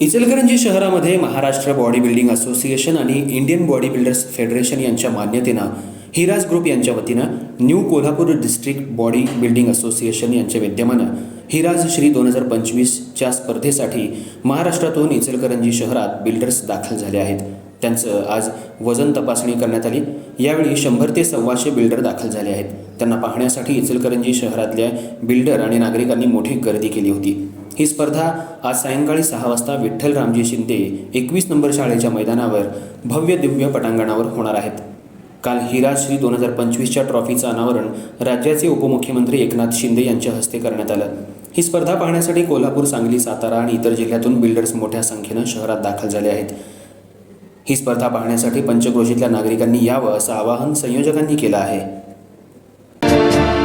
इचलकरंजी शहरामध्ये Maharashtra body building association आणि Indian body builders federation यांच्या मान्यतेनं हिराज ग्रुप यांच्या वतीनं new Kolhapur district body building association यांच्या विद्यमानं हिराज श्री दोन हजार पंचवीसच्या स्पर्धेसाठी महाराष्ट्रातून इचलकरंजी शहरात बिल्डर्स दाखल झाले आहेत. त्यांचं आज वजन तपासणी करण्यात आली. यावेळी शंभर ते सव्वाशे बिल्डर दाखल झाले आहेत. त्यांना पाहण्यासाठी इचलकरंजी शहरातल्या बिल्डर आणि नागरिकांनी मोठी गर्दी केली होती. ही स्पर्धा आज सायंकाळी सहा वाजता विठ्ठल रामजी शिंदे एकवीस नंबर शाळेच्या मैदानावर भव्य दिव्य पटांगणावर होणार आहेत. काल हिराश्री दोन हजार पंचवीसच्या ट्रॉफीचं अनावरण राज्याचे उपमुख्यमंत्री एकनाथ शिंदे यांच्या हस्ते करण्यात आलं. ही स्पर्धा पाहण्यासाठी कोल्हापूर सांगली सातारा आणि इतर जिल्ह्यातून बिल्डर्स मोठ्या संख्येनं शहरात दाखल झाले आहेत. ही स्पर्धा पाहण्यासाठी पंचक्रोशीतल्या नागरिकांनी यावं असं आवाहन संयोजकांनी केलं आहे.